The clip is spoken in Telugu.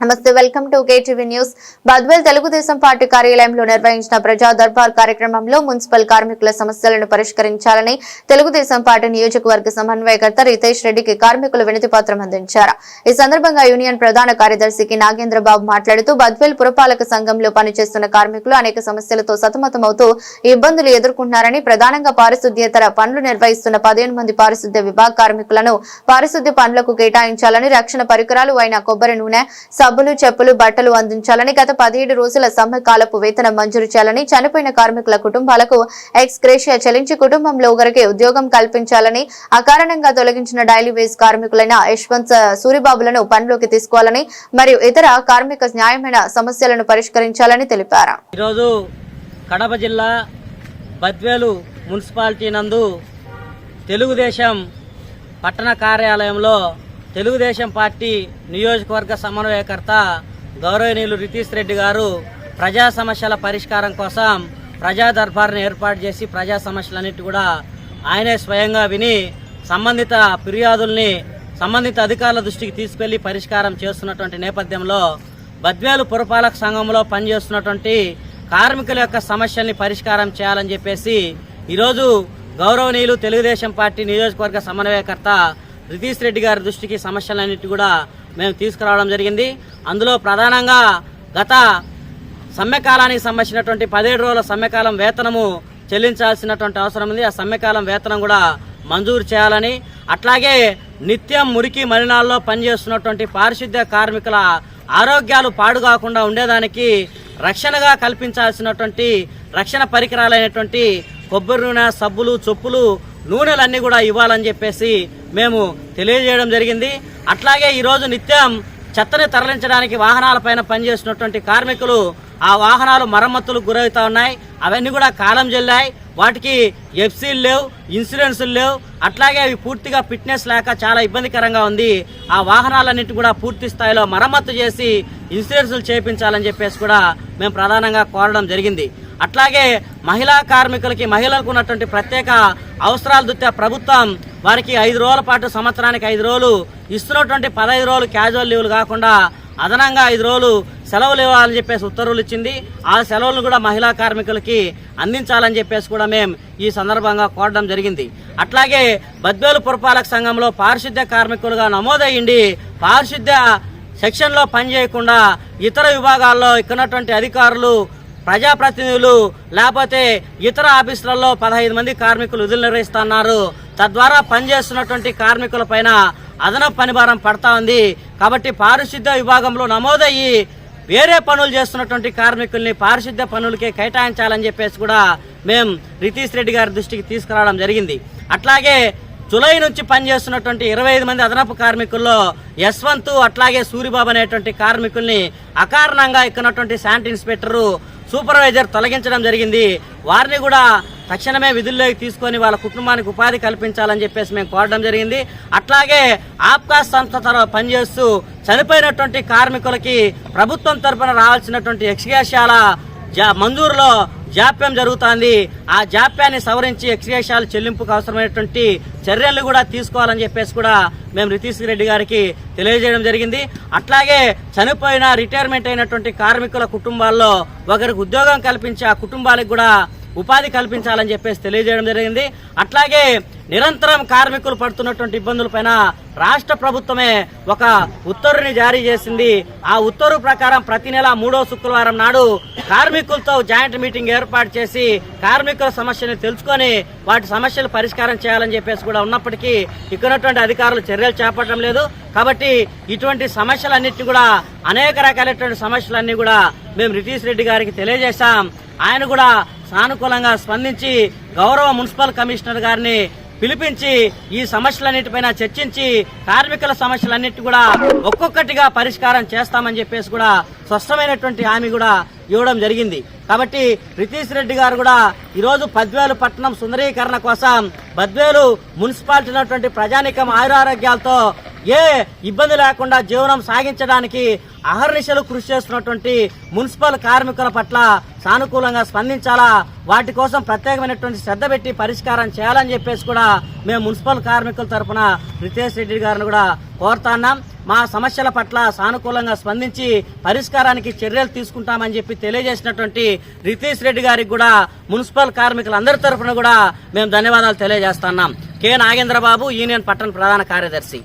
నమస్తే welcome to KTV news. Badvel Telugu Desam party కార్యాలయంలో నిర్వహించిన ప్రజా దర్బార్ కార్యక్రమంలో మున్సిపల్ కార్మికుల సమస్యలను పరిష్కరించాలని తెలుగుదేశం పార్టీ నియోజకవర్గ సమన్వయకర్త రితేష్ రెడ్డికి కార్మికులు వినతి పత్రం అందించారు. ఈ సందర్భంగా యూనియన్ ప్రధాన కార్యదర్శికి నాగేంద్రబాబు మాట్లాడుతూ బద్వేల్ పురపాలక సంఘంలో పనిచేస్తున్న కార్మికులు అనేక సమస్యలతో సతమతమవుతూ ఇబ్బందులు ఎదుర్కొంటున్నారని ప్రధానంగా పారిశుద్ధ్యేతర పనులు నిర్వహిస్తున్న పదిహేను మంది పారిశుద్ధ్య విభాగ కార్మికులను పారిశుద్ధ్య పనులకు కేటాయించాలని రక్షణ పరికరాలు అయిన కొబ్బరి నూనె సబ్బులు చెప్పులు బట్టలు అందించాలని గత పదిహేడు రోజుల సమ్మె కాలపు వేతనం మంజూరు చేయాలని చనిపోయిన కార్మికుల కుటుంబాలకు ఎక్స్ గ్రేషియా చెల్లించి కుటుంబంలో ఒకరికి ఉద్యోగం కల్పించాలని అకారణంగా తొలగించిన డైలీ వేజ్ కార్మికులైన యశ్వంత్ సూరిబాబులను పనిలోకి తీసుకోవాలని మరియు ఇతర కార్మిక న్యాయమైన సమస్యలను పరిష్కరించాలని తెలిపారు. ఈరోజు కడప జిల్లా బద్వేలు మున్సిపాలిటీ నందు తెలుగుదేశం పట్టణ కార్యాలయంలో తెలుగుదేశం పార్టీ నియోజకవర్గ సమన్వయకర్త గౌరవనీయులు రితీష్ రెడ్డి గారు ప్రజా సమస్యల పరిష్కారం కోసం ప్రజా దర్బార్ను ఏర్పాటు చేసి ప్రజా సమస్యలన్నిటి కూడా ఆయనే స్వయంగా విని సంబంధిత ఫిర్యాదుల్ని సంబంధిత అధికారుల దృష్టికి తీసుకెళ్ళి పరిష్కారం చేస్తున్నటువంటి నేపథ్యంలో బద్వేలు పురపాలక సంఘంలో పనిచేస్తున్నటువంటి కార్మికుల యొక్క సమస్యల్ని పరిష్కారం చేయాలని చెప్పేసి ఈరోజు గౌరవనీయులు తెలుగుదేశం పార్టీ నియోజకవర్గ సమన్వయకర్త రితీష్ రెడ్డి గారి దృష్టికి సమస్యలన్నిటి కూడా మేము తీసుకురావడం జరిగింది. అందులో ప్రధానంగా గత సమ్మెకాలానికి సంబంధించినటువంటి పదిహేడు రోజుల సమ్మెకాలం వేతనము చెల్లించాల్సినటువంటి అవసరం ఉంది. ఆ సమ్మెకాలం వేతనం కూడా మంజూరు చేయాలని అట్లాగే నిత్యం మురికి మలినాల్లో పనిచేస్తున్నటువంటి పారిశుద్ధ్య కార్మికుల ఆరోగ్యాలు పాడు కాకుండా ఉండేదానికి రక్షణగా కల్పించాల్సినటువంటి రక్షణ పరికరాలైనటువంటి కొబ్బరి నూనె సబ్బులు చొప్పులు నూనెలన్నీ కూడా ఇవ్వాలని చెప్పేసి మేము తెలియజేయడం జరిగింది. అట్లాగే ఈరోజు నిత్యం చెత్తని తరలించడానికి వాహనాలపైన పనిచేసినటువంటి కార్మికులు ఆ వాహనాలు మరమ్మతులు గురవుతా ఉన్నాయి. అవన్నీ కూడా కాలం చెల్లాయి. వాటికి ఎఫ్సీలు లేవు ఇన్సూరెన్సులు లేవు. అట్లాగే అవి పూర్తిగా ఫిట్నెస్ లేక చాలా ఇబ్బందికరంగా ఉంది. ఆ వాహనాలన్నింటి కూడా పూర్తి స్థాయిలో మరమ్మతు చేసి ఇన్సూరెన్సులు చేయించాలని చెప్పేసి కూడా మేము ప్రధానంగా కోరడం జరిగింది. అట్లాగే మహిళా కార్మికులకి మహిళలకు ఉన్నటువంటి ప్రత్యేక అవసరాల దృష్ట్యా ప్రభుత్వం వారికి ఐదు రోజుల పాటు సంవత్సరానికి ఐదు రోజులు ఇస్తున్నటువంటి పదహైదు రోజులు క్యాజువల్ లీవ్లు కాకుండా అదనంగా ఐదు రోజులు సెలవులు ఇవ్వాలని చెప్పేసి ఉత్తర్వులు ఇచ్చింది. ఆ సెలవులను కూడా మహిళా కార్మికులకి అందించాలని చెప్పేసి కూడా మేము ఈ సందర్భంగా కోరడం జరిగింది. అట్లాగే బద్వేలు పురపాలక సంఘంలో పారిశుద్ధ్య కార్మికులుగా నమోదయ్యండి పారిశుద్ధ్య సెక్షన్లో పనిచేయకుండా ఇతర విభాగాల్లో ఇక్కడటువంటి అధికారులు ప్రజాప్రతినిధులు లేకపోతే ఇతర ఆఫీసులలో పదహైదు మంది కార్మికులు విధులు నిర్వహిస్తున్నారు. తద్వారా పనిచేస్తున్నటువంటి కార్మికుల పైన అదనపు పనిభారం పడతా ఉంది. కాబట్టి పారిశుద్ధ్య విభాగంలో నమోదయ్యి వేరే పనులు చేస్తున్నటువంటి కార్మికుల్ని పారిశుద్ధ్య పనులకే కేటాయించాలని చెప్పేసి కూడా మేము రితీష్ రెడ్డి గారి దృష్టికి తీసుకురావడం జరిగింది. అట్లాగే జులై నుంచి పనిచేస్తున్నటువంటి ఇరవై ఐదు మంది అదనపు కార్మికుల్లో యశ్వంత్ అట్లాగే సూరిబాబు అనేటువంటి కార్మికుల్ని అకారణంగా ఎక్కినటువంటి శాంట్ ఇన్స్పెక్టరు సూపర్వైజర్ తొలగించడం జరిగింది. వారిని కూడా తక్షణమే విధుల్లోకి తీసుకొని వాళ్ళ కుటుంబానికి ఉపాధి కల్పించాలని చెప్పేసి మేము కోరడం జరిగింది. అట్లాగే ఆప్కాస్ సంస్థ తరఫు పనిచేస్తూ చనిపోయినటువంటి కార్మికులకి ప్రభుత్వం తరపున రావాల్సినటువంటి యక్షగాశాల జా మంజూరులో జాప్యం జరుగుతోంది. ఆ జాప్యాన్ని సవరించి ఎక్స్గ్రేషాల చెల్లింపుకు అవసరమైనటువంటి చర్యలు కూడా తీసుకోవాలని చెప్పేసి కూడా మేము రితీష్ రెడ్డి గారికి తెలియజేయడం జరిగింది. అట్లాగే చనిపోయిన రిటైర్మెంట్ అయినటువంటి కార్మికుల కుటుంబాల్లో ఒకరికి ఉద్యోగం కల్పించి ఆ కుటుంబాలకు కూడా ఉపాధి కల్పించాలని చెప్పేసి తెలియజేయడం జరిగింది. అట్లాగే నిరంతరం కార్మికులు పడుతున్నటువంటి ఇబ్బందులపైన రాష్ట్ర ప్రభుత్వమే ఒక ఉత్తర్వుని జారీ చేసింది. ఆ ఉత్తర్వు ప్రకారం ప్రతి నెల మూడో శుక్రవారం నాడు కార్మికులతో జాయింట్ మీటింగ్ ఏర్పాటు చేసి కార్మికుల సమస్యని తెలుసుకొని వాటి సమస్యలు పరిష్కారం చేయాలని చెప్పేసి కూడా ఉన్నప్పటికీ ఇక్కడ ఉన్నటువంటి అధికారులు చర్యలు చేపట్టడం లేదు. కాబట్టి ఇటువంటి సమస్యలన్నింటినీ కూడా అనేక రకాలైనటువంటి సమస్యలన్నీ కూడా మేము రితీష్ రెడ్డి గారికి తెలియజేశాం. ఆయన కూడా సానుకూలంగా స్పందించి గౌరవ మున్సిపల్ కమిషనర్ గారిని పిలిపించి ఈ సమస్యలన్నిటిపైన చర్చించి కార్మికుల సమస్యలన్నిటి కూడా ఒక్కొక్కటిగా పరిష్కారం చేస్తామని చెప్పేసి కూడా స్పష్టమైనటువంటి హామీ కూడా ఇవ్వడం జరిగింది. కాబట్టి రితీష్ రెడ్డి గారు కూడా ఈరోజు పద్వేలు పట్టణం సుందరీకరణ కోసం బద్వేలు మున్సిపాలిటీ ఉన్నటువంటి ప్రజానికం ఆయురారోగ్యాలతో ఏ ఇబ్బంది లేకుండా జీవనం సాగించడానికి అహర్నిశలు కృషి చేస్తున్నటువంటి మున్సిపల్ కార్మికుల పట్ల సానుకూలంగా స్పందించాలా? వాటి కోసం ప్రత్యేకమైనటువంటి శ్రద్ధ పెట్టి పరిష్కారం చేయాలని చెప్పేసి కూడా మేము మున్సిపల్ కార్మికుల తరఫున రితేష్ రెడ్డి గారిని కూడా కోరుతాన్నాం మా సమస్యల పట్ల సానుకూలంగా స్పందించి పరిష్కారానికి చర్యలు తీసుకుంటామని చెప్పి తెలియజేసినటువంటి రితీష్ రెడ్డి గారికి కూడా మున్సిపల్ కార్మికులందరి తరఫున కూడా మేము ధన్యవాదాలు తెలియజేస్తున్నాం కె నాగేంద్రబాబు యూనియన్ పట్టణ ప్రధాన కార్యదర్శి.